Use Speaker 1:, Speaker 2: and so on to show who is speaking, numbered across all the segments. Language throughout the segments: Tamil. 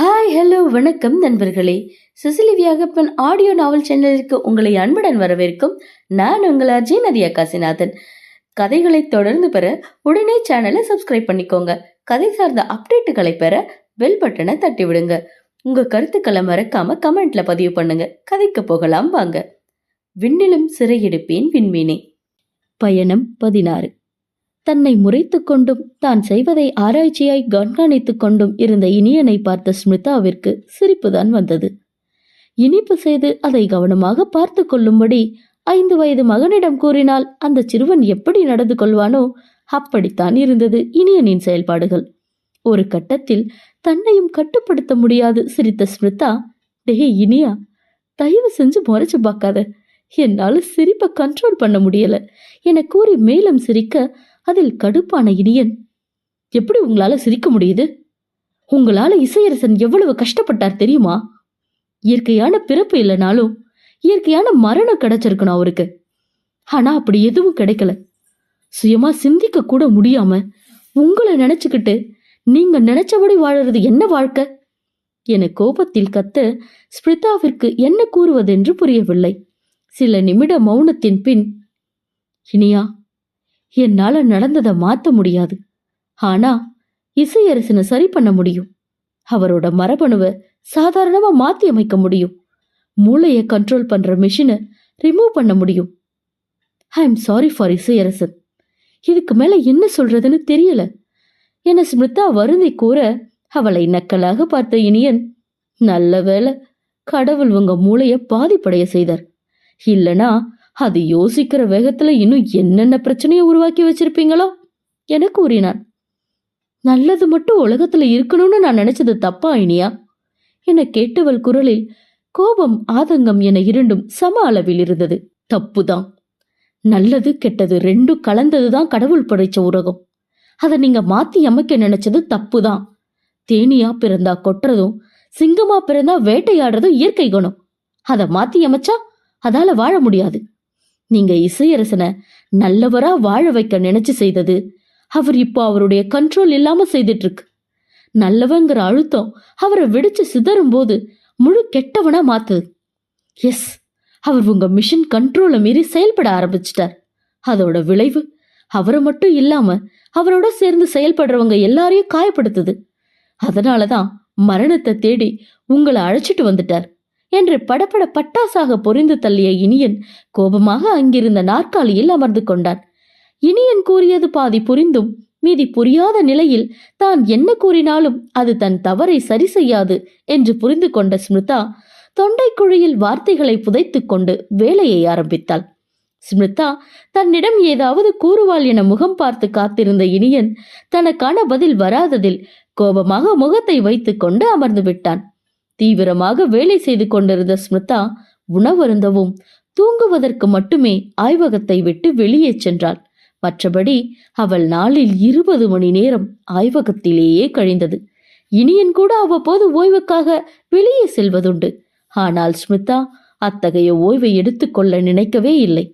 Speaker 1: ஹாய் ஹலோ வணக்கம் நண்பர்களே. சிசிலி வியாகப்பன் ஆடியோ நாவல் சேனலிற்கு உங்களை அன்புடன் வரவேற்கும் நான் உங்கள் அர்ஜய் நதியா காசிநாதன். கதைகளை தொடர்ந்து பெற உடனே சேனலை சப்ஸ்கிரைப் பண்ணிக்கோங்க. கதை சார்ந்த அப்டேட்டுகளை பெற பெல் பட்டனை தட்டி விடுங்க உங்க கருத்துக்களை மறக்காம கமெண்ட்ல பதிவு பண்ணுங்க. கதைக்கு போகலாம் வாங்க. விண்ணிலும் சிறையெடுப்பேன் விண்மீனே. பயணம் பதினாறு. தன்னை முறைத்து கொண்டும் தான் செய்வதை ஆராய்ச்சியாய் கண்காணித்துக் கொண்டும் இருந்த இனியனை பார்த்த ஸ்மிதாவிற்கு சிரிப்புதான் வந்தது. இனிப்பு செய்து அதை கவனமாக பார்த்து கொள்ளும்படி ஐந்து வயது மகனிடம் கூறினால் அந்த சிறுவன் எப்படி நடந்து கொள்வானோ அப்படித்தான் இருந்தது இனியனின் செயல்பாடுகள். ஒரு கட்டத்தில் தன்னையும் கட்டுப்படுத்த முடியாது சிரித்த ஸ்மிருதா டேய் இனியா தயவு செஞ்சு முறைச்சு பார்க்காத. என்னால் சிரிப்பை கண்ட்ரோல் பண்ண முடியல. என கூறி மேலும் சிரிக்க அதில் கடுப்பான இனியன் எப்படி உங்களால சிரிக்க முடியுது? உங்களால இசையரசன் எவ்வளவு கஷ்டப்பட்டார் தெரியுமா? இயற்கையான பிறப்பு இல்லைனாலும் இயற்கையான மரணம் கிடைச்சிருக்கணும் அவருக்கு. ஆனா அப்படி எதுவும் கிடைக்கல. சுயமா சிந்திக்க கூட முடியாம உங்களை நினைச்சுக்கிட்டு நீங்க நினைச்சபடி வாழறது என்ன வாழ்க்கை? என கோபத்தில் கத்த ஸ்பிரிதாவிற்கு என்ன கூறுவதென்று புரியவில்லை. சில நிமிட மௌனத்தின் பின் இனியா என்னால நடந்ததை மாத்த முடியாது. ஆனா இசையரசனை சரி பண்ண முடியும். அவரோட மரபணுவை சாதாரணமா மாத்தி அமைக்க முடியும். மூளையை கண்ட்ரோல் பண்ற மிஷினை ரிமூவ் பண்ண முடியும். I am sorry for Isaiyarasan. இதுக்கு மேல என்ன சொல்றதுன்னு தெரியல. என ஸ்மிருதா வருந்தி கூற அவளை நக்கலாக பார்த்த இனியன் நல்ல வேலை கடவுள் உங்க மூளைய பாதிப்படைய செய்தார். இல்லனா அது யோசிக்கிற வேகத்துல இன்னும் என்னென்ன பிரச்சனையை உருவாக்கி வச்சிருப்பீங்களோ? என கூறினான். நல்லது மட்டும் உலகத்துல இருக்கணும்னு நான் நினைச்சது தப்பா இனியா? என கேட்டவள் குரலில் கோபம் ஆதங்கம் என இரண்டும் சம அளவில் இருந்தது. தப்புதான். நல்லது கெட்டது ரெண்டும் கலந்ததுதான் கடவுள் படைச்ச உலகம். அதை நீங்க மாத்தி அமைக்க நினைச்சது தப்புதான். தேனியா பிறந்தா கொட்டுறதும் சிங்கமா பிறந்தா வேட்டையாடுறதும் இயற்கை குணம். அதை மாத்தி அமைச்சா அதால வாழ முடியாது. நீங்க இசையரசனை நல்லவரா வாழ வைக்க நினைச்சு செய்தது. அவர் இப்போ அவருடைய கண்ட்ரோல் இல்லாம செய்துட்டு இருக்கு நல்லவங்கிற அழுத்தம் அவரை வெடிச்சு சிதறும் போது முழு கெட்டவனா மாத்துது. எஸ் அவர் உங்க மிஷன் கண்ட்ரோலை மீறி செயல்பட ஆரம்பிச்சிட்டார். அதோட விளைவு அவரை மட்டும் இல்லாம அவரோட சேர்ந்து செயல்படுறவங்க எல்லாரையும் காயப்படுத்துது. அதனாலதான் மரணத்தை தேடி உங்களை அழைச்சிட்டு வந்துட்டார். என்று படபட பட்டாசாக பொறிந்து தள்ளிய இனியன் கோபமாக அங்கிருந்த நாற்காலியில் அமர்ந்து கொண்டான். இனியன் கூறியது பாதி புரிந்தும் மீதி புரியாத நிலையில் தான் என்ன கூறினாலும் அது தன் தவறை சரி செய்யாது என்று புரிந்து கொண்ட ஸ்மிருதா தொண்டைக்குழியில் வார்த்தைகளை புதைத்து கொண்டு வேலையை ஆரம்பித்தாள். ஸ்மிருதா தன்னிடம் ஏதாவது கூறுவாள் என முகம் பார்த்து காத்திருந்த இனியன் தனக்கான பதில் வராததில் கோபமாக முகத்தை வைத்துக்கொண்டு அமர்ந்து விட்டான். தீவிரமாக வேலை செய்து கொண்டிருந்த ஸ்மிருதா உணவருந்தவும் தூங்குவதற்கு மட்டுமே ஆய்வகத்தை விட்டு வெளியே சென்றாள். மற்றபடி அவள் நாளில் இருபது மணி நேரம் ஆய்வகத்திலேயே கழிந்தது. இனியன் கூட அவ்வப்போது ஓய்வுக்காக வெளியே செல்வதுண்டு. ஆனால் ஸ்மிதா அத்தகைய ஓய்வை எடுத்துக்கொள்ள நினைக்கவே இல்லை.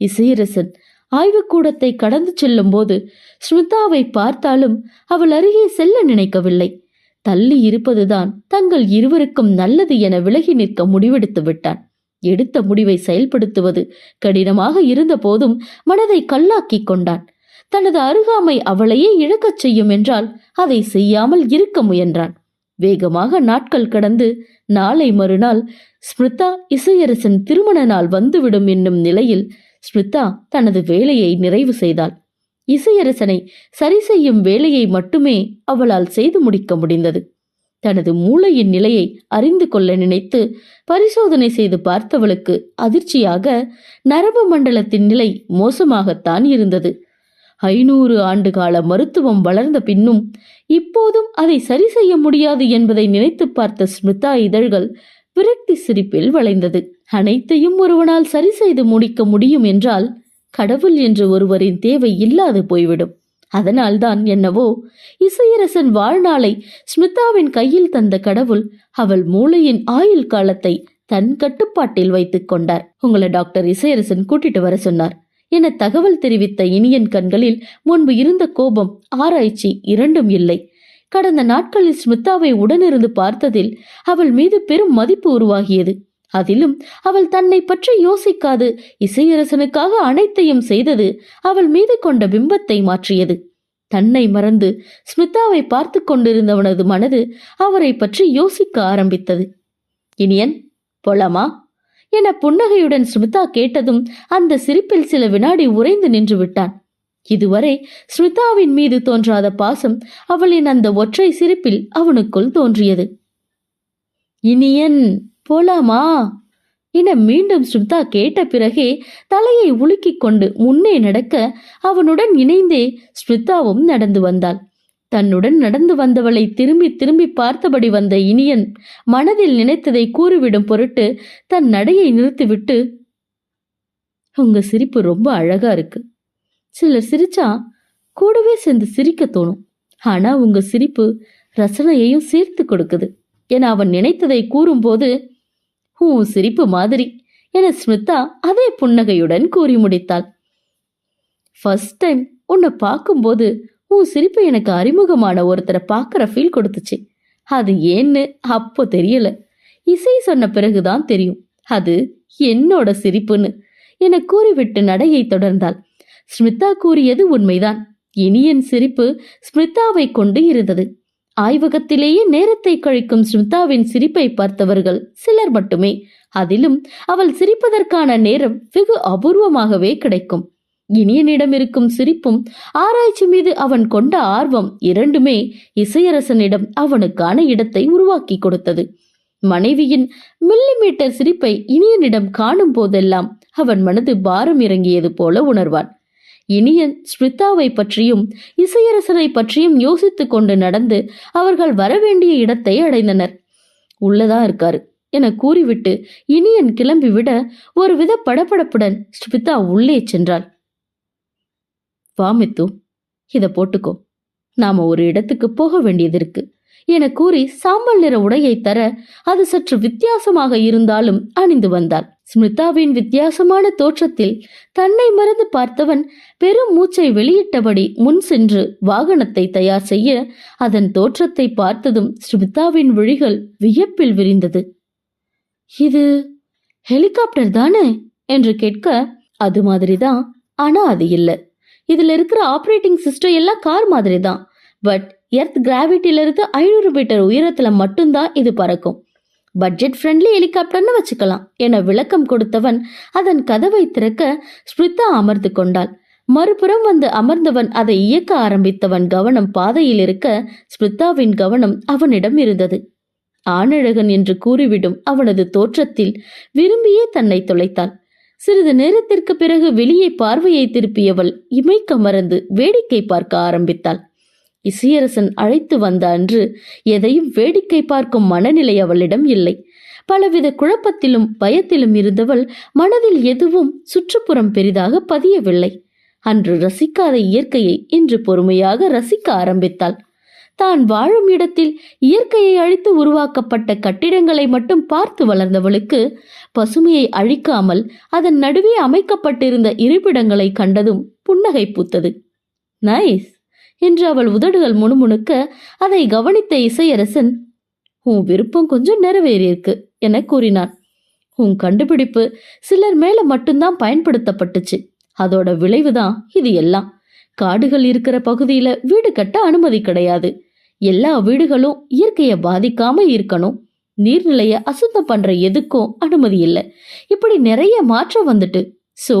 Speaker 1: இசையரசன் ஆய்வுக்கூடத்தை கடந்து செல்லும் போது ஸ்மிதாவை பார்த்தாலும் அவள் அருகே செல்ல நினைக்கவில்லை. தள்ளி இருப்பதுதான் தங்கள் இருவருக்கும் நல்லது என விலகி நிற்க முடிவெடுத்து விட்டான். எடுத்த முடிவை செயல்படுத்துவது கடினமாக இருந்த போதும் மனதை கல்லாக்கிக் கொண்டான். தனது அருகாமை அவளையே இழக்கச் செய்யும் என்றால் அதை செய்யாமல் இருக்க முயன்றான். வேகமாக நாட்கள் கடந்து நாளை மறுநாள் ஸ்மிருதா இசையரசன் திருமண நாள் வந்துவிடும் என்னும் நிலையில் ஸ்மிருதா தனது வேலையை நிறைவு செய்தாள். இசையரசனை சரி செய்யும் வேலையை மட்டுமே அவளால் செய்து முடிக்க முடிந்தது. தனது மூளையின் நிலையை அறிந்து கொள்ள நினைத்து பரிசோதனை செய்து பார்த்தவளுக்கு அதிர்ச்சியாக நரம்பு மண்டலத்தின் நிலை மோசமாகத்தான் இருந்தது. ஐநூறு ஆண்டு கால மருத்துவம் வளர்ந்த பின்னும் இப்போதும் அதை சரி செய்ய முடியாது என்பதை நினைத்து பார்த்த ஸ்மிதா இதழ்கள் விரக்தி சிரிப்பில் வளைந்தது. அனைத்தையும் ஒருவனால் சரி செய்து முடிக்க முடியும் என்றால் கடவுள் என்று ஒருவரின் தேவை இல்லாது போய்விடும். அதனால்தான் என்னவோ இசையரசன் வாழ்நாளை ஸ்மிதாவின் கையில் தந்த கடவுள் அவள் மூளையின் ஆயுள் காலத்தை தன் கட்டுப்பாட்டில் வைத்துக் கொண்டார். உங்களை டாக்டர் இசையரசன் கூட்டிட்டு வர சொன்னார். என தகவல் தெரிவித்த இனியன் கண்களில் முன்பு இருந்த கோபம் ஆராய்ச்சி இரண்டும் இல்லை. கடந்த நாட்களில் ஸ்மிதாவை உடனிருந்து பார்த்ததில் அவள் மீது பெரும் மதிப்பு உருவாகியது. அதிலும் அவள் தன்னை பற்றி யோசிக்காது இசையரசனுக்காக அனைத்தையும் செய்தது அவள் மீது கொண்ட பிம்பத்தை மாற்றியது. தன்னை மறந்து ஸ்மிதாவை பார்த்து கொண்டிருந்தவனது மனது அவரை பற்றி யோசிக்க ஆரம்பித்தது. இனியன் போலாமா? என புன்னகையுடன் ஸ்மிதா கேட்டதும் அந்த சிரிப்பில் சில வினாடி உறைந்து நின்று விட்டான். இதுவரை ஸ்மிதாவின் மீது தோன்றாத பாசம் அவளின் அந்த ஒற்றை சிரிப்பில் அவனுக்குள் தோன்றியது. இனியன் போலாமா? என மீண்டும் ஸ்ருதா கேட்ட பிறகே தலையை உலுக்கிக் கொண்டு முன்னே நடக்க அவனுடன் இணைந்தே ஸ்மிதாவும் நடந்து வந்தாள். தன்னுடன் நடந்து வந்தவளை திரும்பி திரும்பி பார்த்தபடி வந்த இனியன் மனதில் நினைத்ததை கூறிவிடும் பொருட்டு தன் நடையை நிறுத்திவிட்டு உங்க சிரிப்பு ரொம்ப அழகா இருக்கு. சிலர் சிரிச்சா கூடவே சேர்ந்து சிரிக்க தோணும். ஆனா உங்க சிரிப்பு ரசனையையும் சேர்த்து கொடுக்குது என அவன் நினைத்ததை கூறும்போது உன் சிரிப்பு மாதிரி என ஸ்மிதா அதே புன்னகையுடன் கூறி முடித்தாள். ஃபர்ஸ்ட் டைம் உன்னை பார்க்கும்போது உன் சிரிப்பு எனக்கு அறிமுகமான ஒருத்தரை பார்க்குற ஃபீல் கொடுத்துச்சு. அது ஏன்னு அப்போ தெரியல. இசை சொன்ன பிறகுதான் தெரியும். அது என்னோட சிரிப்புன்னு என கூறிவிட்டு நடையை தொடர்ந்தாள். ஸ்மிதா கூறியது உண்மைதான். இனியன் சிரிப்பு ஸ்மிதாவை கொண்டு இருந்தது. ஆய்வகத்திலேயே நேரத்தை கழிக்கும் ஸ்மிதாவின் சிரிப்பை பார்த்தவர்கள் சிலர் மட்டுமே. அதிலும் அவள் சிரிப்பதற்கான நேரம் வெகு அபூர்வமாகவே கிடைக்கும். இனியனிடம் இருக்கும் சிரிப்பும் ஆராய்ச்சி மீது அவன் கொண்ட ஆர்வம் இரண்டுமே இசையரசனிடம் அவனுக்கான இடத்தை உருவாக்கி கொடுத்தது. மனைவியின் மில்லிமீட்டர் சிரிப்பை இனியனிடம் காணும் போதெல்லாம் அவன் மனது பாரம் இறங்கியது போல உணர்வான். இனியன் ஸ்மிதாவை பற்றியும் இசையரசரை பற்றியும் யோசித்துக் கொண்டு நடந்து அவர்கள் வரவேண்டிய இடத்தை அடைந்தனர். உள்ளதா இருக்காரு என கூறிவிட்டு இனியன் கிளம்பிவிட ஒருவித படபடப்புடன் ஸ்மிதா உள்ளே சென்றாள். வாமித்து இதை போட்டுக்கோ. நாம ஒரு இடத்துக்கு போக வேண்டியது இருக்கு என கூறி சாம்பல் நிற உடையை தர அது சற்று வித்தியாசமாக இருந்தாலும் அணிந்து வந்தாள். ஸ்மிதாவின் வித்தியாசமான தோற்றத்தில் தன்னை மறந்து பார்த்தவன் பெரும் மூச்சை வெளியிட்டபடி முன் சென்று வாகனத்தை தயார் செய்ய அதன் தோற்றத்தை பார்த்ததும் ஸ்மிதாவின் விழிகள் வியப்பில் விரிந்தது. இது ஹெலிகாப்டர் தானே? என்று கேட்க அது மாதிரிதான். ஆனா அது இல்லை. இதுல இருக்கிற ஆப்ரேட்டிங் சிஸ்டம் எல்லாம் கார் மாதிரி தான் பட் எர்த் கிராவிட்டில இருந்து ஐநூறு மீட்டர் உயரத்துல மட்டும்தான் இது பறக்கும். பட்ஜெட் ஃப்ரெண்ட்லி ஹெலிகாப்டர்னு வச்சுக்கலாம். என விளக்கம் கொடுத்தவன் அதன் கதவை திறக்க ஸ்மிருதா அமர்ந்து கொண்டாள். மறுபுறம் வந்து அமர்ந்தவன் அதை இயக்க ஆரம்பித்தவன் கவனம் பாதையில் இருக்க ஸ்மிருதாவின் கவனம் அவனிடம் இருந்தது. ஆணழகன் என்று கூறிவிடும் அவனது தோற்றத்தில் விரும்பியே தன்னை தொலைத்தாள். சிறிது நேரத்திற்கு பிறகு வெளியே பார்வையை திருப்பியவள் இமைக்க மறந்து வேடிக்கை பார்க்க ஆரம்பித்தாள். இசையரசன் அழைத்து வந்த அன்று எதையும் வேடிக்கை பார்க்கும் மனநிலை அவளிடம் இல்லை. பலவித குழப்பத்திலும் பயத்திலும் இருந்தவள் மனதில் எதுவும் சுற்றுப்புறம் பெரிதாக பதியவில்லை. அன்று ரசிக்காத இயற்கையை இன்று பொறுமையாக ரசிக்க ஆரம்பித்தாள். தான் வாழும் இடத்தில் இயற்கையை அழித்து உருவாக்கப்பட்ட கட்டிடங்களை மட்டும் பார்த்து வளர்ந்தவளுக்கு பசுமையை அழிக்காமல் அதன் நடுவே அமைக்கப்பட்டிருந்த இருப்பிடங்களை கண்டதும் புன்னகை பூத்தது. நைஸ்! என்று அவள் உதடுகள் முணுமுணுக்க அதை கவனித்த இசையரசன் உன் விருப்பம் கொஞ்சம் நிறைவேறியிருக்கு என கூறினான். உன் கண்டுபிடிப்பு சிலர் மேல மட்டும்தான் பயன்படுத்தப்பட்டுச்சு. அதோட விளைவுதான் இது எல்லாம். காடுகள் இருக்கிற பகுதியில வீடு கட்ட அனுமதி கிடையாது. எல்லா வீடுகளும் இயற்கையை பாதிக்காம இருக்கணும். நீர்நிலைய அசுத்தம் பண்ற எதுக்கும் அனுமதி இல்லை. இப்படி நிறைய மாற்றம் வந்துட்டு. சோ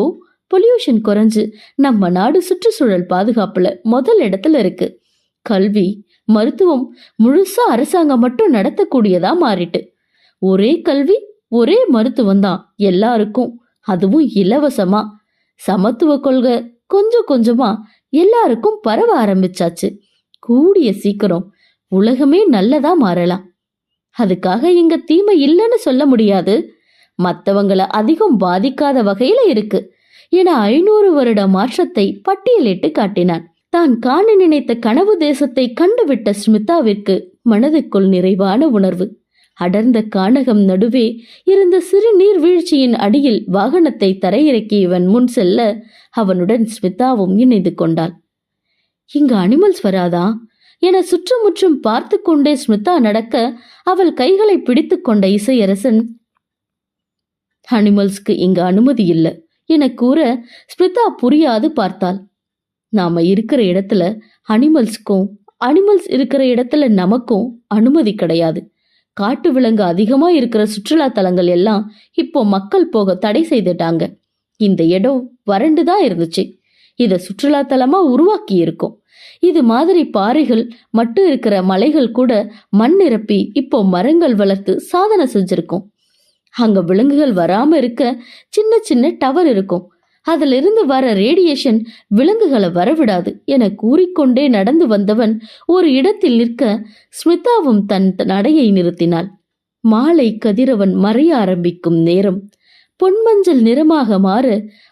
Speaker 1: பொல்யூஷன் குறைஞ்சு நம்ம நாடு சுற்றுச்சூழல் பாதுகாப்புல முதல் இடத்துல இருக்கு. கல்வி மருத்துவம் முழுசா அரசாங்கம் மட்டும் நடத்தக்கூடியதா மாறிட்டு. ஒரே கல்வி ஒரே மருத்துவம் தான் எல்லாருக்கும். அதுவும் இலவசமா. சமத்துவ கொள்கை கொஞ்சம் கொஞ்சமா எல்லாருக்கும் பரவ ஆரம்பிச்சாச்சு. கூடிய சீக்கிரம் உலகமே நல்லதா மாறலாம். அதுக்காக இங்க தீமை இல்லைன்னு சொல்ல முடியாது. மத்தவங்கள அதிகம் பாதிக்காத வகையில இருக்கு. என ஐநூறு வருட மாற்றத்தை பட்டியலிட்டு காட்டினான். தான் காண நினைத்த கனவு தேசத்தை கண்டுவிட்ட ஸ்மிதாவிற்கு மனதுக்குள் நிறைவான உணர்வு. அடர்ந்த கானகம் நடுவே இருந்த சிறு நீர்வீழ்ச்சியின் அடியில் வாகனத்தை தரையிறக்கி இவன் முன் செல்ல அவனுடன் ஸ்மிதாவும் இணைந்து கொண்டாள். இங்கு அனிமல்ஸ் வராதா? என சுற்றுமுற்றும் பார்த்து கொண்டே ஸ்மிதா நடக்க அவள் கைகளை பிடித்து கொண்ட இசையரசன் அனிமல்ஸ்க்கு இங்கு அனுமதி இல்லை. என கூற ஸ்மிதா புரியாது பார்த்தாள். நாம இருக்கிற இடத்துல அனிமல்ஸ்க்கும் அனிமல்ஸ் இருக்கிற இடத்துல நமக்கும் அனுமதி கிடையாது. காட்டு விலங்கு அதிகமா இருக்கிற சுற்றுலா தலங்கள் எல்லாம் இப்போ மக்கள் போக தடை செய்துட்டாங்க. இந்த இடம் வறண்டு தான் இருந்துச்சு. இதை சுற்றுலா தலமா உருவாக்கி இருக்கும். இது மாதிரி பாறைகள் மட்டும் இருக்கிற மலைகள் கூட மண் நிரப்பி இப்போ மரங்கள் வளர்த்து சாதனை செஞ்சிருக்கோம். அங்க விலங்குகள் வராம இருக்க சின்ன சின்ன டவர் இருக்கும். அதுல இருந்து வர ரேடியேஷன் விலங்குகளை வரவிடாது என கூறிக்கொண்டே நடந்து வந்தவன் ஒரு இடத்தில் நிற்க ஸ்மிதாவும் தன் நடையை நிறுத்தினாள். மாலை கதிரவன் மறைய ஆரம்பிக்கும் நேரம். பொன்மஞ்சள் நிறமாக மாற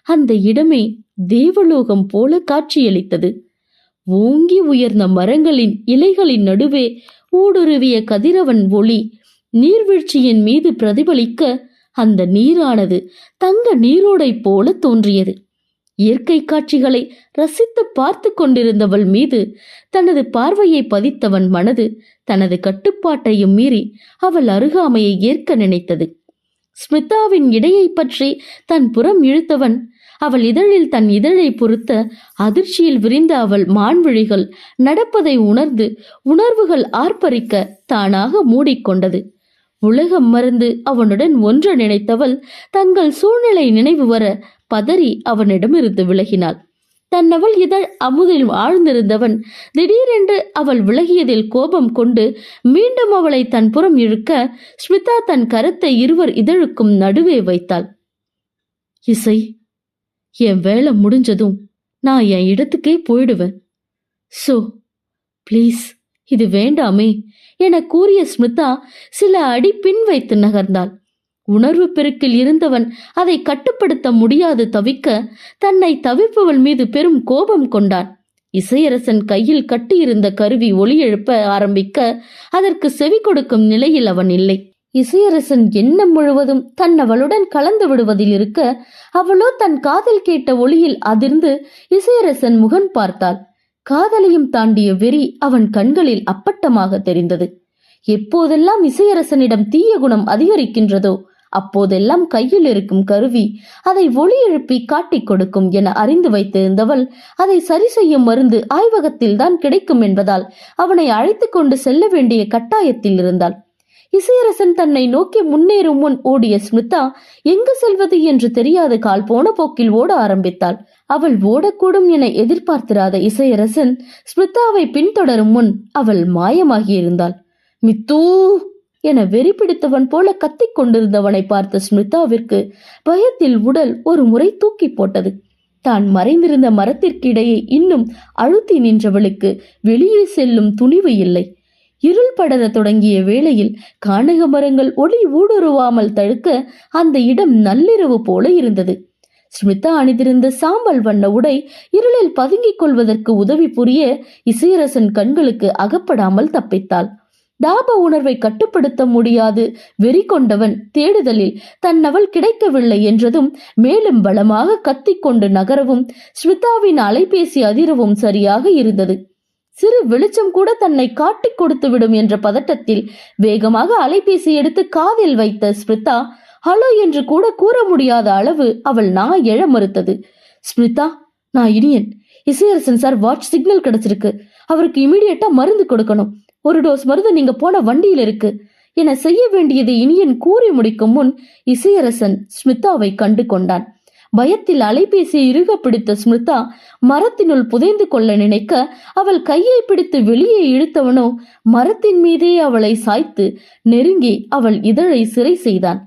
Speaker 1: அந்த இடமே தேவலோகம் போல காட்சியளித்தது. ஓங்கி உயர்ந்த மரங்களின் இலைகளின் நடுவே ஊடுருவிய கதிரவன் ஒளி நீர்வீழ்ச்சியின் மீது பிரதிபலிக்க அந்த நீரானது தங்க நீரோடை போல தோன்றியது. இயற்கை காட்சிகளை ரசித்து பார்த்து கொண்டிருந்தவள் மீது தனது பார்வையை பதித்தவன் மனது தனது கட்டுப்பாட்டையும் மீறி அவள் அருகாமையை ஏற்க நினைத்தது. ஸ்மிதாவின் இடையை பற்றி தன் புறம் இழுத்தவன் அவள் இதழில் தன் இதழை பொறுத்த அதிர்ச்சியில் விரிந்த அவள் மான்விழிகள் நடப்பதை உணர்ந்து உணர்வுகள் ஆர்ப்பரிக்க தானாக மூடிக்கொண்டது. உலகம் மறந்து அவனுடன் ஒன்று நினைத்தவள் தங்கள் சூழ்நிலை நினைவு வர பதறி அவனிடமிருந்து விலகினாள். தன்னவள் இதழ் அமுதில் ஆழ்ந்திருந்தவன் திடீரென்று அவள் விலகியதில் கோபம் கொண்டு மீண்டும் அவளை தன் புறம் இழுக்க ஸ்மிதா தன் கரத்தை இருவர் இதழுக்கும் நடுவே வைத்தாள். இசை என் வேலை முடிஞ்சதும் நான் என் இடத்துக்கே போயிடுவேன். So please. இது வேண்டாமே என கூறிய ஸ்மிதா சில அடி பின் வைத்து நகர்ந்தாள். உணர்வு பெருக்கில் இருந்தவன் அதை கட்டுப்படுத்த முடியாது தவிக்க தன்னை தவிப்பவள் மீது பெரும் கோபம் கொண்டான். இசையரசன் கையில் கட்டியிருந்த கருவி ஒலி எழுப்ப ஆரம்பிக்க அதற்கு செவி கொடுக்கும் நிலையில் அவன் இல்லை. இசையரசன் எண்ணம் முழுவதும் தன் அவளுடன் கலந்து விடுவதில் இருக்க அவளோ தன் காதில் கேட்ட ஒளியில் அதிர்ந்து இசையரசன் முகன் பார்த்தாள். காதலையும் தாண்டிய வெறி அவன் கண்களில் அப்பட்டமாக தெரிந்தது. எப்போதெல்லாம் இசையரசனிடம் தீய குணம் அதிகரிக்கின்றதோ அப்போதெல்லாம் கையில் இருக்கும் கருவி அதை ஒளி எழுப்பி காட்டிக் கொடுக்கும் என அறிந்து வைத்திருந்தவள் அதை சரி செய்யும் மருந்து ஆய்வகத்தில் தான் கிடைக்கும் என்பதால் அவனை அழைத்து கொண்டு செல்ல வேண்டிய கட்டாயத்தில் இருந்தாள். இசையரசன் தன்னை நோக்கி முன்னேறும் முன் ஓடிய ஸ்மிதா எங்கு செல்வது? என்று தெரியாது கால் போன போக்கில் ஓட ஆரம்பித்தாள். அவள் ஓடக்கூடும் என எதிர்பார்த்திராத இசையரசன் ஸ்மிதாவை பின்தொடரும் முன் அவள் மாயமாகியிருந்தாள். மித்தூ என வெறி பிடித்தவன் போல கத்திக் கொண்டிருந்தவனை பார்த்த ஸ்மிதாவிற்கு பயத்தில் உடல் ஒரு முறை தூக்கி போட்டது. தான் மறைந்திருந்த மரத்திற்கிடையே இன்னும் அழுத்தி நின்றவளுக்கு வெளியே செல்லும் துணிவு இல்லை. இருள் படர தொடங்கிய வேளையில் கானக மரங்கள் ஒளி ஊடுருவாமல் தடுக்க அந்த இடம் நள்ளிரவு போல இருந்தது. ஸ்மிதா அணிந்திருந்த சாம்பல் வண்ண உடை இருளில் பதுங்கிக் கொள்வதற்கு உதவி புரிய இசையரசன் கண்களுக்கு அகப்படாமல் தப்பித்தாள். தாப உணர்வை கட்டுப்படுத்த முடியாது. வெறி கொண்டவன் தேடுதலில் தன்னவள் கிடைக்கவில்லை என்றதும் மேலும் பலமாக கத்திக்கொண்டு நகரவும் ஸ்மிதாவின் அலைபேசி அதிரவும் சரியாக இருந்தது. சிறு வெளிச்சம் கூட தன்னை காட்டிக் கொடுத்து விடும் என்ற பதட்டத்தில் வேகமாக அலைபேசி எடுத்து காதில் வைத்த ஸ்மிதா ஹலோ என்று கூட கூற முடியாத அளவு அவள் நான் எழ மறுத்தது. ஸ்மிதா நான் Iniyan. Isaiyarasan sir watch signal கிடைச்சிருக்கு. அவருக்கு இமீடியட்டா மருந்து கொடுக்கணும். ஒரு டோஸ் மருந்து நீங்க போன வண்டியில் இருக்கு. என செய்ய வேண்டியதை இனியன் கூறி முடிக்கும் முன் இசையரசன் ஸ்மிதாவை கண்டு கொண்டான். பயத்தில் அலைபேசியை இறுக பிடித்த ஸ்மிதா மரத்தினுள் புதைந்து கொள்ள நினைக்க அவள் கையை பிடித்து வெளியே இழுத்தவனோ மரத்தின் மீதே அவளை சாய்த்து நெருங்கி அவள் இதழை சிறை செய்தான்.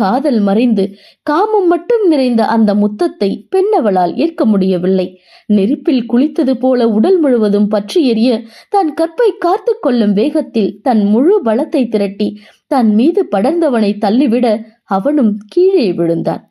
Speaker 1: காதல் மறைந்து காமம் மட்டும் நிறைந்த அந்த முத்தத்தை பெண்ணவளால் ஏற்க முடியவில்லை. நெருப்பில் குளித்தது போல உடல் முழுவதும் பற்றி எரிய தன் கற்பை காத்து கொள்ளும் வேகத்தில் தன் முழு பலத்தை திரட்டி தன் மீது படர்ந்தவனை தள்ளிவிட அவனும் கீழே விழுந்தான்.